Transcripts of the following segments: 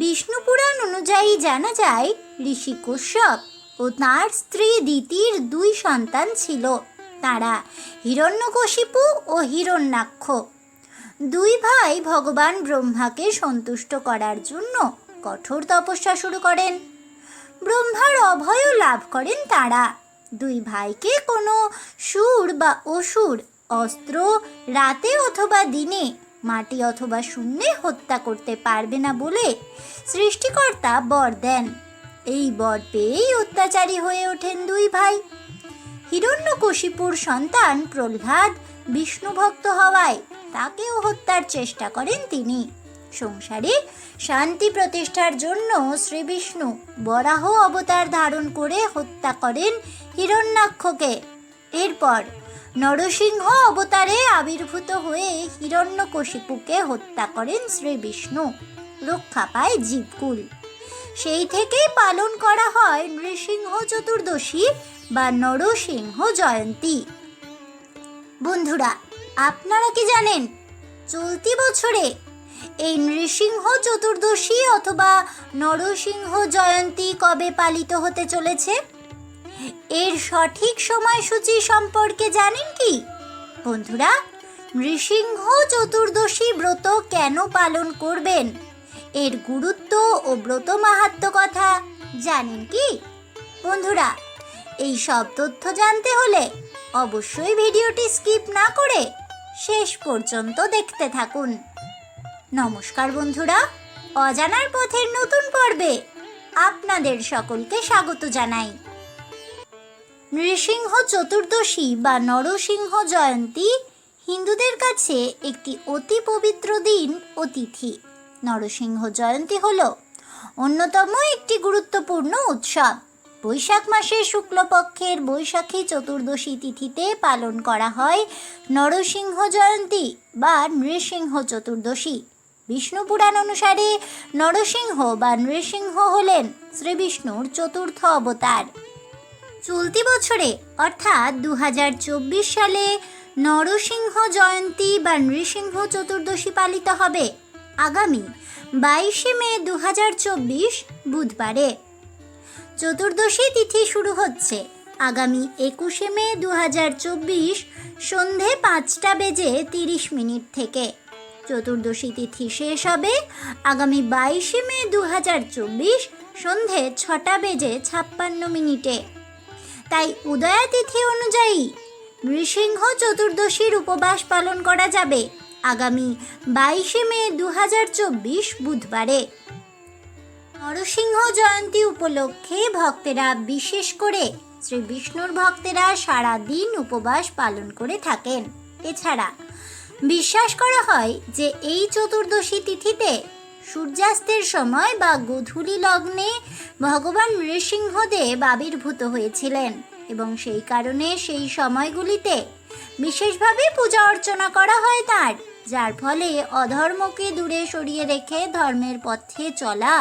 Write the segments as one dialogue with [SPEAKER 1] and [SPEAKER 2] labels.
[SPEAKER 1] বিষ্ণু পুরাণ অনুযায়ী জানা যায় ঋষি কশ্যপ ও তার স্ত্রী দিতির দুই সন্তান ছিল তারা হিরণ্যকশিপু ও হিরণ্যাক্ষ দুই ভাই ভগবান ব্রহ্মাকে সন্তুষ্ট করার জন্য কঠোর তপস্যা শুরু করেন ব্রহ্মার অভয়ও লাভ করেন তারা দুই ভাইকে কোনো সুর বা অসুর অস্ত্র রাতে অথবা দিনে মাটি অথবা শূন্যে হত্যা করতে পারবে না বলে সৃষ্টিকর্তা বর দেন এই বর পেয়েই অত্যাচারী হয়ে ওঠেন দুই ভাই হিরণ্যকশিপুর সন্তান প্রহ্লাদ বিষ্ণুভক্ত হওয়ায় তাকেও হত্যার চেষ্টা করেন তিনি সংসারে শান্তি প্রতিষ্ঠার জন্য শ্রী বিষ্ণু বরাহ অবতার ধারণ করে হত্যা করেন হিরণ্যাক্ষকে এরপর নরসিংহ অবতারে আবির্ভূত হয়ে হিরণ্যকশিপুকে হত্যা করেন শ্রী বিষ্ণু রক্ষা পায় জীবকুল সেই থেকেই পালন করা হয় নৃসিংহ চতুর্দশী বা নরসিংহ জয়ন্তী বন্ধুরা আপনারা কি জানেন চলতি বছরে এই নৃসিংহ চতুর্দশী অথবা নরসিংহ জয়ন্তী কবে পালিত হতে চলেছে এর সঠিক সময়সূচি সম্পর্কে জানেন কি বন্ধুরা নৃসিংহ চতুর্দশী ব্রত কেন পালন করবেন এর গুরুত্ব ও ব্রত মাহাত্ম কথা জানেন কি বন্ধুরা এই সব তথ্য জানতে হলে অবশ্যই ভিডিওটি স্কিপ না করে শেষ পর্যন্ত দেখতে থাকুন নমস্কার বন্ধুরা অজানার পথের নতুন পর্বে আপনাদের সকলকে স্বাগত জানাই নৃসিংহ চতুর্দশী বা নরসিংহ জয়ন্তী হিন্দুদের কাছে একটি অতি পবিত্র দিন ও তিথি নরসিংহ জয়ন্তী হল অন্যতম একটি গুরুত্বপূর্ণ উৎসব বৈশাখ মাসে শুক্লপক্ষের বৈশাখী চতুর্দশী তিথিতে পালন করা হয় নরসিংহ জয়ন্তী বা নৃসিংহ চতুর্দশী বিষ্ণু পুরাণ অনুসারে নরসিংহ বা নৃসিংহ হলেন শ্রীবিষ্ণুর চতুর্থ অবতার চলতি বছরে অর্থাৎ দু সালে নরসিংহ জয়ন্তী বা নৃসিংহ চতুর্দশী পালিত হবে আগামী বাইশে মে দু বুধবারে চতুর্দশী তিথি শুরু হচ্ছে আগামী একুশে মে দু সন্ধে পাঁচটা বেজে তিরিশ মিনিট থেকে চতুর্দশী তিথি শেষ হবে আগামী বাইশে মে দু সন্ধে ছটা বেজে ছাপ্পান্ন মিনিটে তাই উদয়া তিথি অনুযায়ী নৃসিংহ চতুর্দশীর উপবাস পালন করা যাবে আগামী বাইশে মে দু বুধবারে নরসিংহ জয়ন্তী উপলক্ষে ভক্তেরা বিশেষ করে শ্রী বিষ্ণুর ভক্তেরা সারা দিন উপবাস পালন করে থাকেন এছাড়া বিশ্বাস করা হয় যে এই চতুর্দশী তিথিতে সূর্যাস্তের সময় বা গোধূলি লগ্নে ভগবান নৃসিংহদেব আবির্ভূত হয়েছিলেন এবং সেই কারণে সেই সময়গুলিতে বিশেষভাবে পূজা অর্চনা করা হয় তার যার ফলে অধর্মকে দূরে সরিয়ে রেখে ধর্মের পথে চলা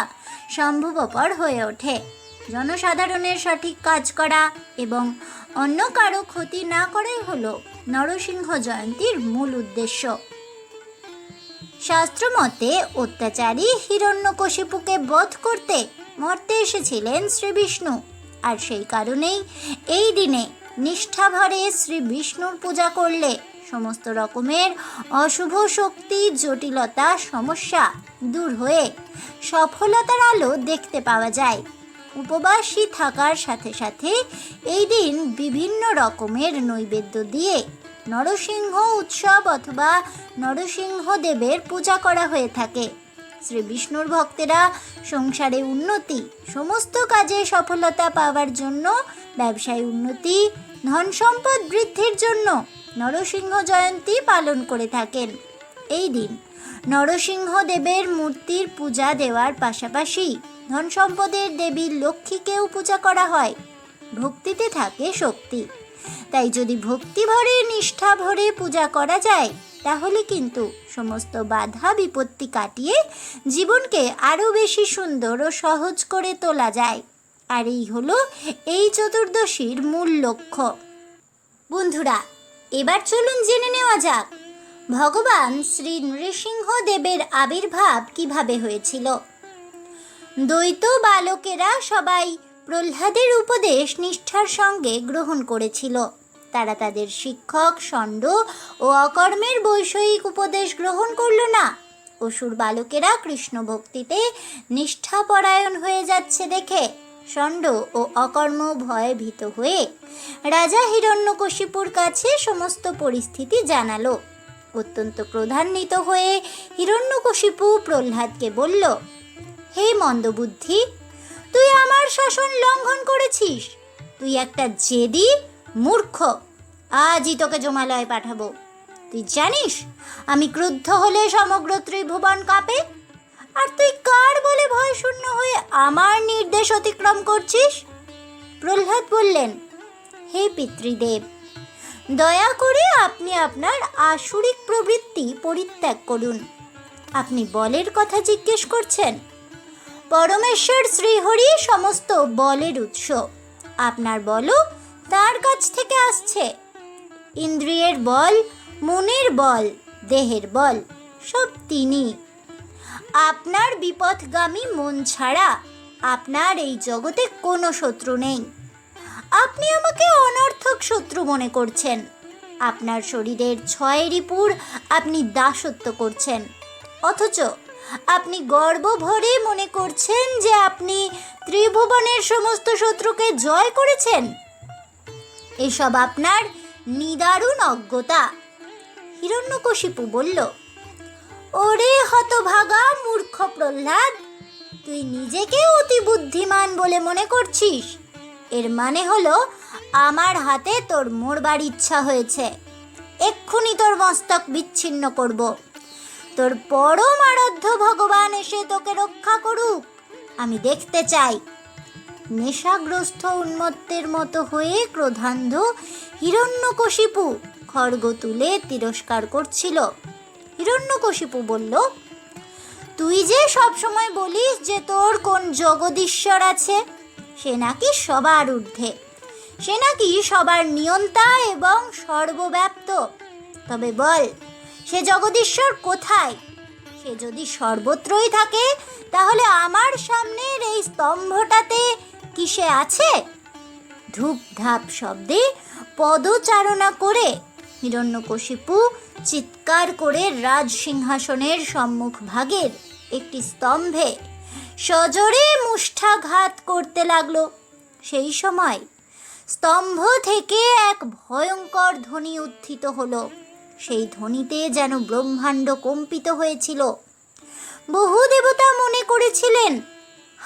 [SPEAKER 1] সম্ভবপর হয়ে ওঠে জনসাধারণের সঠিক কাজ করা এবং অন্য কারো ক্ষতি না করাই হলো নরসিংহ জয়ন্তীর মূল উদ্দেশ্য শাস্ত্রমতে অত্যাচারী হিরণ্যকশিপুকে বধ করতে মর্তে এসেছিলেন শ্রীবিষ্ণু আর সেই কারণেই এই দিনে নিষ্ঠাভরে শ্রী বিষ্ণুর পূজা করলে সমস্ত রকমের অশুভ শক্তি জটিলতা সমস্যা দূর হয়ে সফলতার আলো দেখতে পাওয়া যায় উপবাসী থাকার সাথে সাথে এই দিন বিভিন্ন রকমের নৈবেদ্য দিয়ে নরসিংহ উৎসব অথবা নরসিংহ দেবের পূজা করা হয়ে থাকে শ্রী বিষ্ণুর ভক্তেরা সংসারে উন্নতি সমস্ত কাজে সফলতা পাওয়ার জন্য ব্যবসায় উন্নতি ধন সম্পদ বৃদ্ধির জন্য নরসিংহ জয়ন্তী পালন করে থাকেন এই দিন নরসিংহ দেবের মূর্তির পূজা দেওয়ার পাশাপাশি ধন সম্পদের দেবী লক্ষ্মীকেও পূজা করা হয় ভক্তিতে থাকে শক্তি তাই যদি ভক্তি ভরে নিষ্ঠা ভরে পূজা করা যায় তাহলে কিন্তু সমস্ত বাধা বিপত্তি কাটিয়ে জীবনকে আরও বেশি সুন্দর ও সহজ করে তোলা যায় আর এই হল এই চতুর্দশীর মূল লক্ষ্য বন্ধুরা এবার চলুন জেনে নেওয়া যাক ভগবান শ্রী নৃসিংহদেবের আবির্ভাব কিভাবে হয়েছিল দ্বৈত বালকেরা সবাই প্রহ্লাদের উপদেশ নিষ্ঠার সঙ্গে গ্রহণ করেছিল তারা তাদের শিক্ষক ষণ্ড ও অকর্মের বৈষয়িক উপদেশ গ্রহণ করল না অসুর বালকেরা কৃষ্ণ ভক্তিতে নিষ্ঠাপরায়ণ হয়ে যাচ্ছে দেখে ষণ্ড ও অকর্ম ভয়ে ভীত হয়ে রাজা হিরণ্যকশিপুর কাছে সমস্ত পরিস্থিতি জানালো অত্যন্ত ক্রোধান্বিত হয়ে হিরণ্যকশিপু প্রহ্লাদকে বলল হে মন্দবুদ্ধি তুই আমার শাসন লঙ্ঘন করেছিস তুই একটা জেদি মূর্খ আজই তোকে জমালয়ে পাঠাবো তুই জানিস আমি ক্রুদ্ধ হলে সমগ্র ত্রিভুবন কাঁপে আর তুই কার বলে ভয় শূন্য হয়ে আমার নির্দেশ অতিক্রম করছিস প্রহ্লাদ বললেন হে পিতৃদেব দয়া করে আপনি আপনার আসুরিক প্রবৃত্তি পরিত্যাগ করুন আপনি বলের কথা জিজ্ঞেস করছেন পরমেশ্বর শ্রীহরি সমস্ত বলের উৎস আপনার বলও তার কাছ থেকে আসছে ইন্দ্রিয়ের বল মনের বল দেহের বল সব তিনি আপনার বিপথগামী মন ছাড়া আপনার এই জগতে কোনো শত্রু নেই আপনি আমাকে অনর্থক শত্রু মনে করছেন আপনার শরীরের ছয় রিপুর আপনি দাসত্ব করছেন অথচ আপনি গর্ব ভরে মনে করছেন যে আপনি ত্রিভুবনের সমস্ত শত্রুকে জয় করেছেন এসব আপনার নিদারুণ অজ্ঞতা হিরণ্যকশিপু বলল ওরে হতভাগা মূর্খ প্রহ্লাদ তুই নিজেকে অতি বুদ্ধিমান বলে মনে করছিস এর মানে হলো আমার হাতে তোর মোরবার ইচ্ছা হয়েছে এক্ষুনি তোর মস্তক বিচ্ছিন্ন করবো তোর পরম আরাধ্য ভগবান এসে তোকে রক্ষা করুক আমি দেখতে চাই নেশাগ্রস্ত উন্মত্তের মতো হয়ে ক্রোধান্ধ হিরণ্যকশিপু খড়গ তুলে তিরস্কার করছিল হিরণ্যকশিপু বলল তুই যে সবসময় বলিস যে তোর কোন জগদীশ্বর আছে সে নাকি সবার ঊর্ধ্বে সে নাকি সবার নিয়ন্তা এবং সর্বব্যাপ্ত তবে বল সে জগদীশ্বর কোথায় সে যদি সর্বত্রই থাকে তাহলে আমার সামনের এই স্তম্ভটাতে কিসে আছে ধূপধাপ শব্দে পদচারণা করে হিরণ্যকশিপু চিৎকার করে রাজসিংহাসনের সম্মুখ ভাগের একটি স্তম্ভে সজোরে মুষ্ঠাঘাত করতে লাগলো সেই সময় স্তম্ভ থেকে এক ভয়ঙ্কর ধ্বনি উত্থিত হলো সেই ধ্বনিতে যেন ব্রহ্মাণ্ড কম্পিত হয়েছিল বহু দেবতা মনে করেছিলেন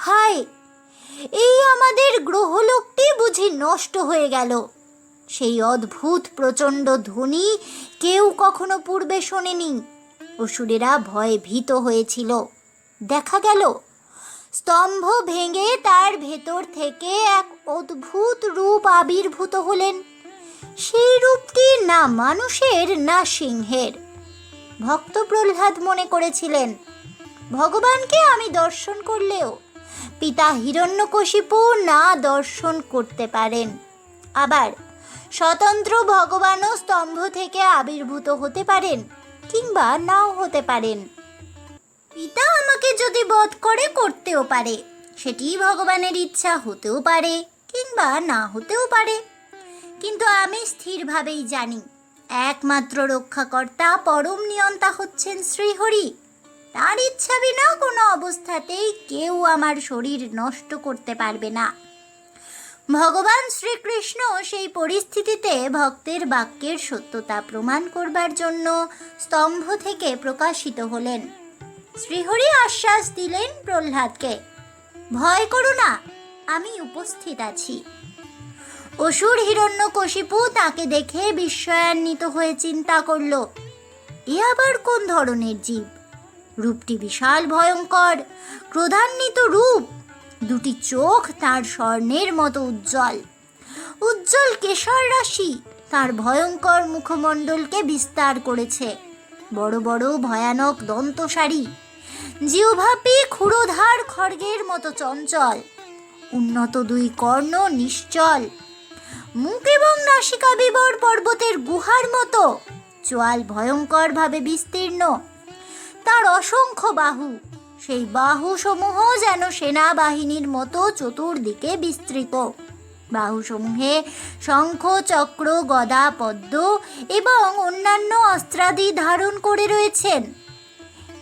[SPEAKER 1] হায় এই আমাদের গ্রহলোকটি বুঝি নষ্ট হয়ে গেল সেই অদ্ভুত প্রচণ্ড ধ্বনি কেউ কখনো পূর্বে শোনেনি অসুরেরা ভয়ে ভীত হয়েছিল দেখা গেল স্তম্ভ ভেঙে তার ভেতর থেকে এক অদ্ভুত রূপ আবির্ভূত হলেন সেই রূপটি না মানুষের না সিংহের ভক্ত প্রহ্লাদ মনে করেছিলেন ভগবানকে আমি দর্শন করলেও পিতা হিরণ্যকশিপু না দর্শন করতে পারেন আবার স্বতন্ত্র ভগবানও স্তম্ভ থেকে আবির্ভূত হতে পারেন কিংবা নাও হতে পারেন পিতা আমাকে যদি বধ করে করতেও পারে সেটি ভগবানের ইচ্ছা হতেও পারে কিংবা না হতেও পারে কিন্তু আমি স্থিরভাবেই জানি একমাত্র রক্ষাকর্তা পরম নিয়ন্তা হচ্ছেন শ্রীহরি তার ইচ্ছা বিনা কোনো অবস্থাতেই কেউ আমার শরীর নষ্ট করতে পারবে না ভগবান শ্রীকৃষ্ণ সেই পরিস্থিতিতে ভক্তের বাক্যের সত্যতা প্রমাণ করবার জন্য স্তম্ভ থেকে প্রকাশিত হলেন শ্রীহরি আশ্বাস দিলেন প্রহ্লাদকে ভয় করো না আমি উপস্থিত আছি অসুর হিরণ্যকশিপু তাকে দেখে বিস্ময়ান্বিত হয়ে চিন্তা করল এ আবার কোন ধরনের জীব রূপটি বিশাল ভয়ঙ্কর ক্রোধান্বিত রূপ দুটি চোখ তার স্বর্ণের মতো উজ্জ্বল উজ্জ্বল কেশর রাশি তার ভয়ঙ্কর মুখমণ্ডলকে বিস্তার করেছে বড় বড় ভয়ানক দন্তসারি জিওভাপি খুঁড়োধার খড়গের মতো চঞ্চল উন্নত দুই কর্ণ নিশ্চল মুখ এবং নাসিকা বিবর পর্বতের গুহার মতো চোয়াল ভয়ঙ্করভাবে বিস্তীর্ণ তার অসংখ্য বাহু সেই বাহু সমূহ যেন সেনাবাহিনীর মতো চতুর্দিকে বিস্তৃত বাহুসমূহে শঙ্খ চক্র গদা পদ্ম এবং অন্যান্য অস্ত্রাদি ধারণ করে রয়েছেন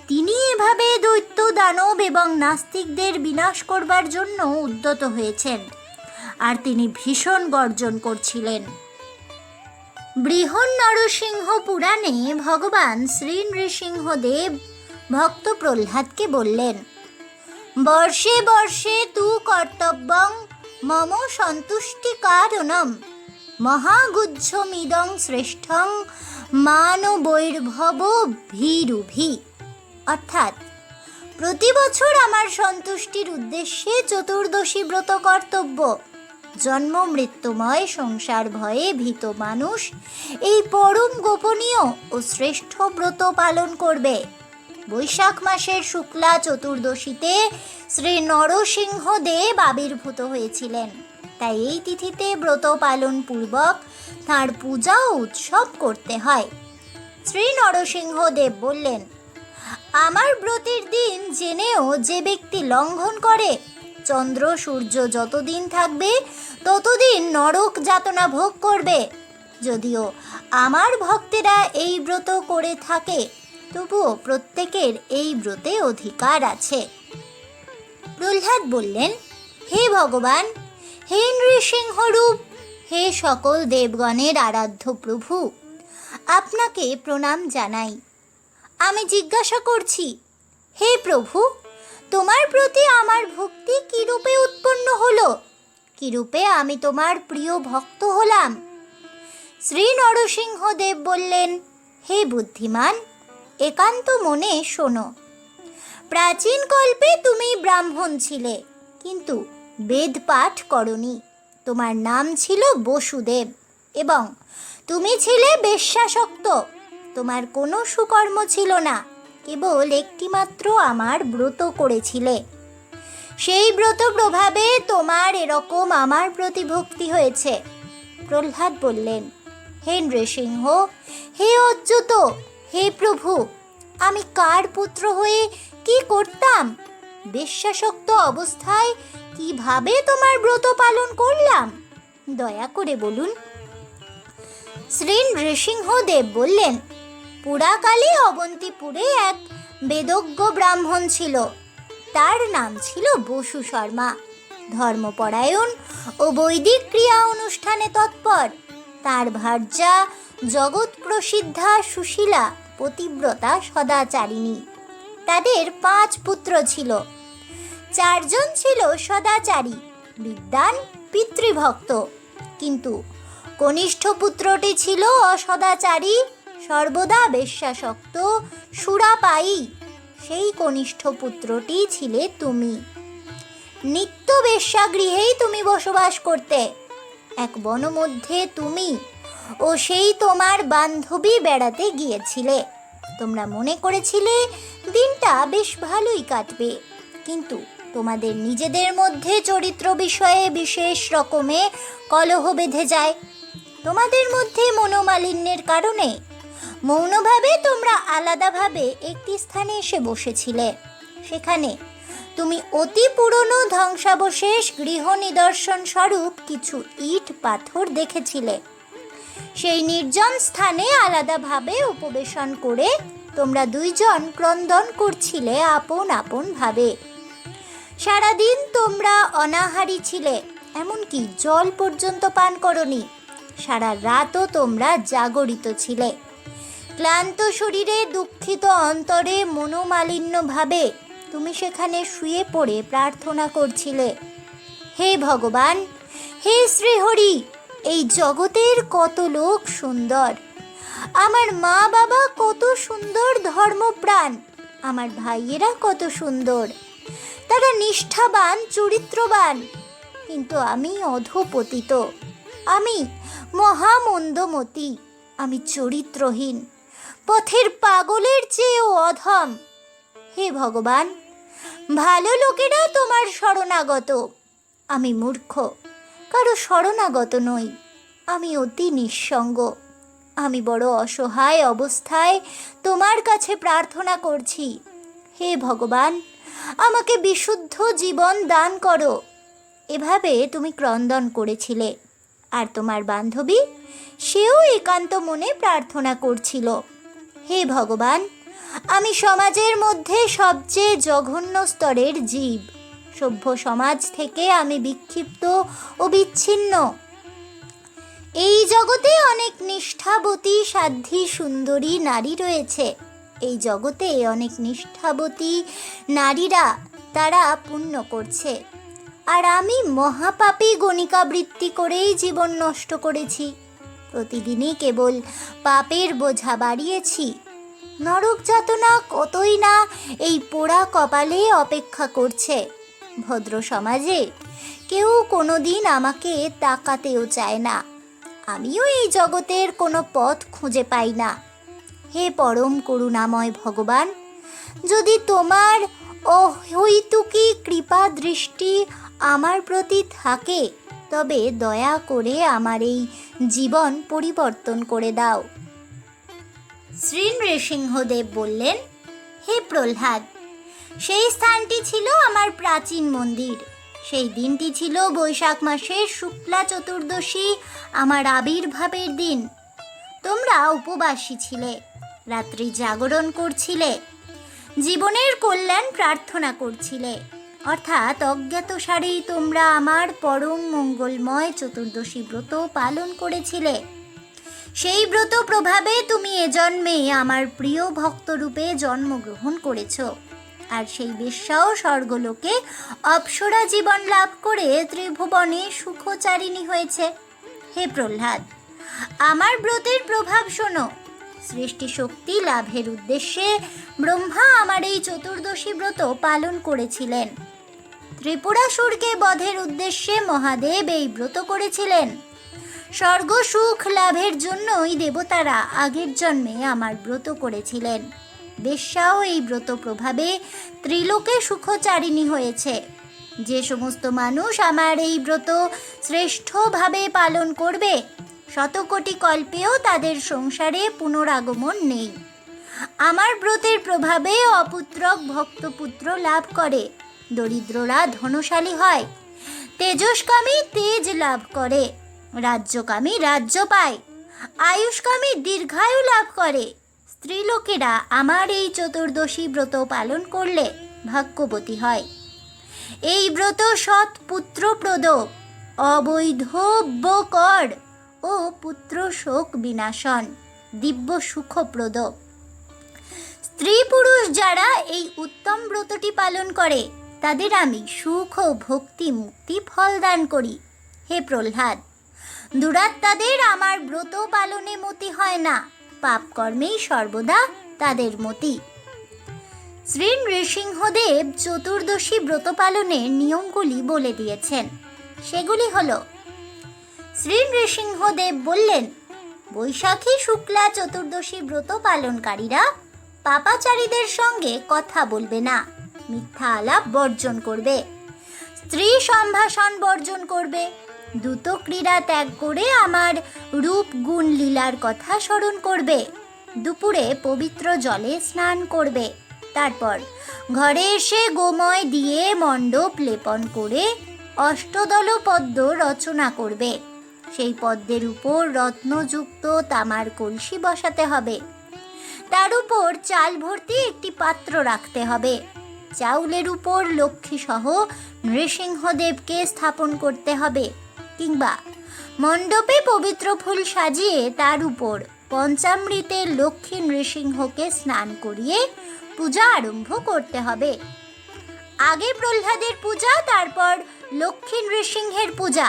[SPEAKER 1] তিনি এভাবে দৈত্য দানব এবং নাস্তিকদের বিনাশ করবার জন্য উদ্যত হয়েছেন আর তিনি ভীষণ গর্জন করছিলেন বৃহন নরসিংহ পুরাণে ভগবান শ্রী নৃসিংহদেব ভক্ত প্রহ্লাদকে বললেন বর্ষে বর্ষে তু কর্তব্যং মম সন্তুষ্টি কারণম মহাগুজ্জমিদং শ্রেষ্ঠং মানবৈর্ভব ভীরুভি অর্থাৎ প্রতি বছর আমার সন্তুষ্টির উদ্দেশ্যে চতুর্দশী ব্রত কর্তব্য জন্ম মৃত্যুময় সংসার ভয়ে ভীত মানুষ এই পরম গোপনীয় ও শ্রেষ্ঠ ব্রত পালন করবে বৈশাখ মাসের শুক্লা চতুর্দশীতে শ্রী নরসিংহ দেব আবির্ভূত হয়েছিলেন তাই এই তিথিতে ব্রত পালন পূর্বক তাঁর পূজা উৎসব করতে হয় শ্রী নরসিংহ দেব বললেন আমার ব্রতের দিন জেনেও যে ব্যক্তি লঙ্ঘন করে চন্দ্র সূর্য যতদিন থাকবে ততদিন নরক যাতনা ভোগ করবে যদিও আমার ভক্তেরা এই ব্রত করে থাকে তবুও প্রত্যেকের এই ব্রতে অধিকার আছে প্রহ্লাদ বললেন হে ভগবান হে নৃসিংহরূপ হে সকল দেবগণের আরাধ্য প্রভু আপনাকে প্রণাম জানাই আমি জিজ্ঞাসা করছি হে প্রভু তোমার প্রতি আমার ভক্তি কীরূপে উৎপন্ন হলো কীরূপে আমি তোমার প্রিয় ভক্ত হলাম শ্রী নরসিংহদেব বললেন হে বুদ্ধিমান একান্ত মনে শোনো প্রাচীন কল্পে তুমি ব্রাহ্মণ ছিলে কিন্তু বেদ পাঠ করনি তোমার নাম ছিল বসুদেব এবং তুমি ছিলে বেশ্যাসক্ত তোমার কোনো সুকর্ম ছিল না কেবল একটিমাত্র আমার ব্রত করেছিলে সেই ব্রত প্রভাবে তোমার এরকম আমার প্রতি ভক্তি হয়েছে প্রহ্লাদ বললেন হে নৃসিংহ হে অচ্যুত হে প্রভু আমি কার পুত্র হয়ে কি করতাম বিশ্বাসক্ত অবস্থায় কিভাবে তোমার ব্রত পালন করলাম দয়া করে বলুন শ্রী নৃসিংহদেব বললেন পুরাকালে অবন্তিপুরে এক বেদজ্ঞ ব্রাহ্মণ ছিল তার নাম ছিল বসু শর্মা ধর্মপরায়ণ ও বৈদিক ক্রিয়া অনুষ্ঠানে তৎপর তার ভার্যা জগৎ প্রসিদ্ধা সুশীলা পতিব্রতা সদাচারিণী তাদের পাঁচ পুত্র ছিল চারজন ছিল সদাচারী বিদ্যান পিতৃভক্ত কিন্তু কনিষ্ঠ পুত্রটি ছিল অসদাচারী সর্বদা বেশ্যাসক্ত পাই সেই কনিষ্ঠ পুত্রটি ছিলে তুমি নিত্য বেশ্যাগৃহেই তুমি বসবাস করতে এক বনমধ্যে তুমি ও সেই তোমার বান্ধবী বেড়াতে গিয়েছিলে তোমরা মনে করেছিলে দিনটা বেশ ভালোই কাটবে কিন্তু তোমাদের নিজেদের মধ্যে চরিত্র বিষয়ে বিশেষ রকমে কলহ বেঁধে যায় তোমাদের মধ্যে মনোমালিন্যের কারণে মৌনভাবে তোমরা আলাদাভাবে একটি স্থানে এসে বসেছিলে সেখানে তুমি অতি পুরনো ধ্বংসাবশেষ গৃহ নিদর্শন স্বরূপ কিছু ইট পাথর দেখেছিলে সেই নির্জন স্থানে আলাদাভাবে উপবেশন করে তোমরা দুইজন ক্রন্দন করছিলে আপন আপন ভাবে সারাদিন তোমরা অনাহারি ছিলে এমনকি জল পর্যন্ত পান করনি সারা রাতও তোমরা জাগরিত ছিলে ক্লান্ত শরীরে দুঃখিত অন্তরে মনোমালিন্যভাবে তুমি সেখানে শুয়ে পড়ে প্রার্থনা করছিলে হে ভগবান হে শ্রীহরি এই জগতের কত লোক সুন্দর আমার মা বাবা কত সুন্দর ধর্মপ্রাণ আমার ভাইয়েরা কত সুন্দর তারা নিষ্ঠাবান চরিত্রবান কিন্তু আমি অধপতিত আমি মহামন্দমতি আমি চরিত্রহীন পথের পাগলের চেয়েও অধম হে ভগবান ভালো লোকেরা তোমার শরণাগত আমি মূর্খ কারো শরণাগত নই আমি অতি নিঃসঙ্গ আমি বড় অসহায় অবস্থায় তোমার কাছে প্রার্থনা করছি হে ভগবান আমাকে বিশুদ্ধ জীবন দান করো এভাবে তুমি ক্রন্দন করেছিলে আর তোমার বান্ধবী সেও একান্ত মনে প্রার্থনা করছিল হে ভগবান আমি সমাজের মধ্যে সবচেয়ে জঘন্য স্তরের জীব সভ্য সমাজ থেকে আমি বিক্ষিপ্ত ও বিচ্ছিন্ন এই জগতে অনেক নিষ্ঠাবতী সাধ্যী সুন্দরী নারী রয়েছে এই জগতে অনেক নিষ্ঠাবতী নারীরা তারা পুণ্য করছে আর আমি মহাপাপী গণিকাবৃত্তি করেই জীবন নষ্ট করেছি প্রতিদিনই কেবল পাপের বোঝা বাড়িয়েছি নরক যাতনা কতই না এই পোড়া কপালে অপেক্ষা করছে ভদ্র সমাজে কেউ কোনোদিন আমাকে তাকাতেও চায় না আমিও এই জগতের কোনো পথ খুঁজে পাই না হে পরম করুণাময় ভগবান যদি তোমার অহৈতুকি কৃপা দৃষ্টি আমার প্রতি থাকে তবে দয়া করে আমার এই জীবন পরিবর্তন করে দাও শ্রী নৃসিংহদেব বললেন হে প্রহ্লাদ সেই স্থানটি ছিল আমার প্রাচীন মন্দির সেই দিনটি ছিল বৈশাখ মাসের শুক্লা চতুর্দশী আমার আবির্ভাবের দিন তোমরা উপবাসী ছিলে রাত্রি জাগরণ করছিলে জীবনের কল্যাণ প্রার্থনা করছিলে অর্থাৎ অজ্ঞাত সারেই তোমরা আমার পরম মঙ্গলময় চতুর্দশী ব্রত পালন করেছিলে সেই ব্রত প্রভাবে তুমি এ জন্মে আমার প্রিয় ভক্তরূপে জন্মগ্রহণ করেছ আর সেই বেশ্যাও স্বর্গলোকে অপসরা জীবন লাভ করে ত্রিভুবনে সুখচারিণী হয়েছে হে প্রহ্লাদ আমার ব্রতের প্রভাব শোনো সৃষ্টি শক্তি লাভের উদ্দেশ্যে ব্রহ্মা আমার এই চতুর্দশী ব্রত পালন করেছিলেন ত্রিপুরাসুরকে বধের উদ্দেশ্যে মহাদেব এই ব্রত করেছিলেন স্বর্গ সুখ লাভের জন্যই দেবতারা আগের জন্মে আমার ব্রত করেছিলেন বেশ্যাও এই ব্রত প্রভাবে ত্রিলোকে সুখচারিণী হয়েছে যে সমস্ত মানুষ আমার এই ব্রত শ্রেষ্ঠভাবে পালন করবে শতকোটি কল্পেও তাদের সংসারে পুনরাগমন নেই আমার ব্রতের প্রভাবে অপুত্রক ভক্তপুত্র লাভ করে দরিদ্ররা ধনশালী হয় তেজস্কামী তেজ লাভ করে রাজ্যকামী রাজ্য পায় আয়ুষকামী দীর্ঘায়ু লাভ করে স্ত্রীলোকেরা আমার এই চতুর্দশী ব্রত পালন করলে ভাগ্যবতী হয় এই ব্রত সৎ পুত্রপ্রদ কর ও পুত্র শোক বিনাশন দিব্য সুখপ্রদ স্ত্রী পুরুষ যারা এই উত্তম ব্রতটি পালন করে তাদের আমি সুখ ও ভক্তি মুক্তি ফল দান করি হে প্রহ্লাদ দুরাত্মাদের আমার ব্রত পালনে মতি হয় না পাপ কর্মেই সর্বদা তাদের মতি শ্রী নৃসিংহদেব চতুর্দশী ব্রত পালনের নিয়মগুলি বলে দিয়েছেন সেগুলি হল শ্রী নৃসিংহদেব বললেন বৈশাখী শুক্লা চতুর্দশী ব্রত পালনকারীরা পাপাচারীদের সঙ্গে কথা বলবে না মিথ্যা আলাপ বর্জন করবে স্ত্রী সম্ভাষণ বর্জন করবে দ্রুত ক্রীড়া ত্যাগ করে আমার রূপ গুণ লীলার কথা স্মরণ করবে দুপুরে পবিত্র জলে স্নান করবে তারপর ঘরে এসে গোময় দিয়ে মণ্ডপ লেপন করে অষ্টদল পদ্ম রচনা করবে সেই পদ্মের উপর রত্নযুক্ত তামার কলসি বসাতে হবে তার উপর চাল ভর্তি একটি পাত্র রাখতে হবে চাউলের উপর লক্ষ্মীসহ নৃসিংহদেবকে স্থাপন করতে হবে কিংবা মণ্ডপে পবিত্র ফুল সাজিয়ে তার উপর পঞ্চামৃতে লক্ষ্মী নৃসিংহকে স্নান করিয়ে পূজা আরম্ভ করতে হবে আগে প্রহ্লাদের পূজা তারপর লক্ষ্মী নৃসিংহের পূজা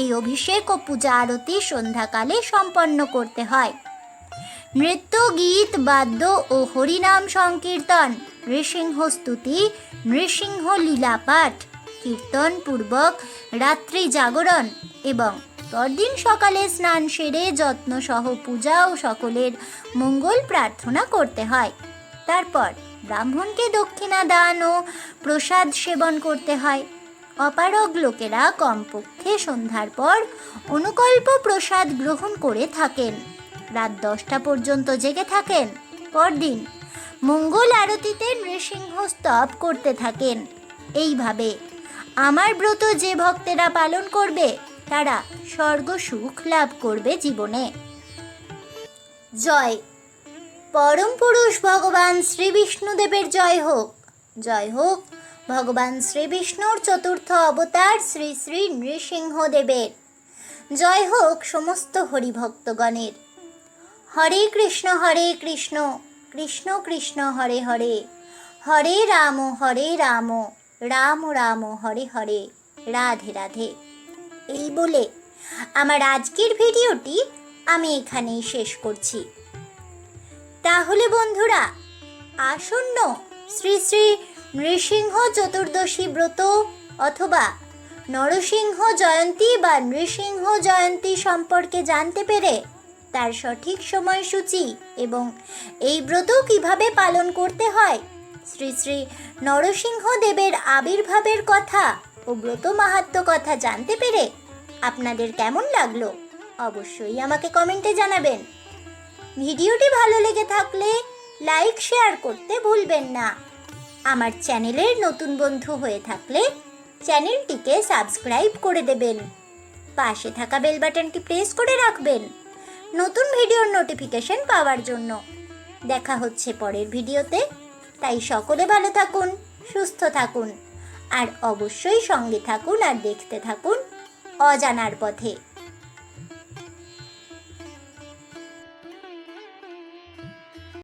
[SPEAKER 1] এই অভিষেক ও পূজা আরতি সন্ধ্যাকালে সম্পন্ন করতে হয় নৃত্য গীত বাদ্য ও হরিনাম সংকীর্তন নৃসিংহ স্তুতি নৃসিংহ লীলাপাঠ কীর্তন পূর্বক রাত্রি জাগরণ এবং পরদিন সকালে স্নান সেরে যত্ন সহ পূজা ও সকলের মঙ্গল প্রার্থনা করতে হয় তারপর ব্রাহ্মণকে দক্ষিণা দান ও প্রসাদ সেবন করতে হয় অপারগ লোকেরা কমপক্ষে সন্ধ্যার পর অনুকল্প প্রসাদ গ্রহণ করে থাকেন রাত দশটা পর্যন্ত জেগে থাকেন পরদিন মঙ্গল আরতিতে নৃসিংহ স্তব করতে থাকেন এইভাবে আমার ব্রত যে ভক্তেরা পালন করবে তারা স্বর্গ সুখ লাভ করবে জীবনে জয় পরম পুরুষ ভগবান শ্রী বিষ্ণুদেবের জয় হোক জয় হোক ভগবান শ্রী বিষ্ণুর চতুর্থ অবতার শ্রী শ্রী নৃসিংহদেবের জয় হোক সমস্ত হরিভক্তগণের হরে কৃষ্ণ হরে কৃষ্ণ কৃষ্ণ কৃষ্ণ হরে হরে হরে রাম হরে রাম রাম রাম হরে হরে রাধে রাধে এই বলে আমার আজকের ভিডিওটি আমি এখানেই শেষ করছি তাহলে বন্ধুরা আসন্ন শ্রী শ্রী নৃসিংহ চতুর্দশী ব্রত অথবা নরসিংহ জয়ন্তী বা নৃসিংহ জয়ন্তী সম্পর্কে জানতে পেরে তার সঠিক সময়সূচি এবং এই ব্রত কিভাবে পালন করতে হয় শ্রী শ্রী নরসিংহদেবের আবির্ভাবের কথা ও ব্রত মাহাত্ম কথা জানতে পেরে আপনাদের কেমন লাগলো অবশ্যই আমাকে কমেন্টে জানাবেন ভিডিওটি ভালো লেগে থাকলে লাইক শেয়ার করতে ভুলবেন না আমার চ্যানেলের নতুন বন্ধু হয়ে থাকলে চ্যানেলটিকে সাবস্ক্রাইব করে দেবেন পাশে থাকা বেল বাটনটি প্রেস করে রাখবেন নতুন ভিডিওর নোটিফিকেশন পাওয়ার জন্য দেখা হচ্ছে পরের ভিডিওতে তাই সকলে ভালো থাকুন সুস্থ থাকুন আর অবশ্যই সঙ্গে থাকুন আর দেখতে থাকুন অজানার পথে